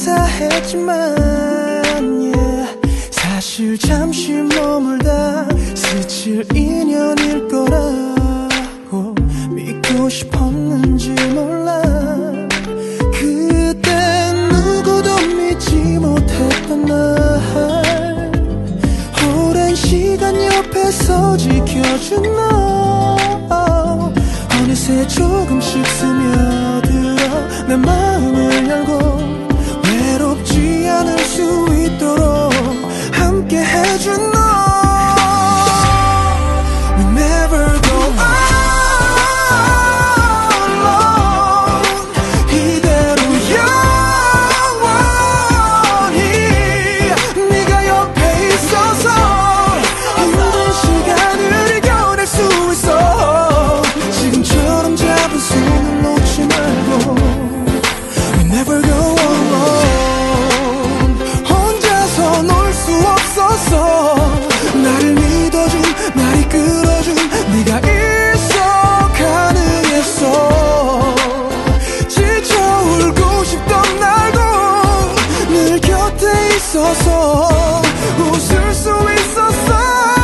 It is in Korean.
웃으며 인사했지만 yeah, 사실 잠시 머물다 스칠 인연일 거라고 믿고 싶었는지 몰라. 그땐 누구도 믿지 못했던 날. 오랜 시간 옆에서 지켜준 너. 어느새 조금씩 we never go alone. 이대로 영원히 네가 옆에 있어서 힘든 시간을 이겨낼 수 있어. 지금처럼 잡은 손을 놓지 말고 We never go 곁에 있어서 웃을 수 있었어.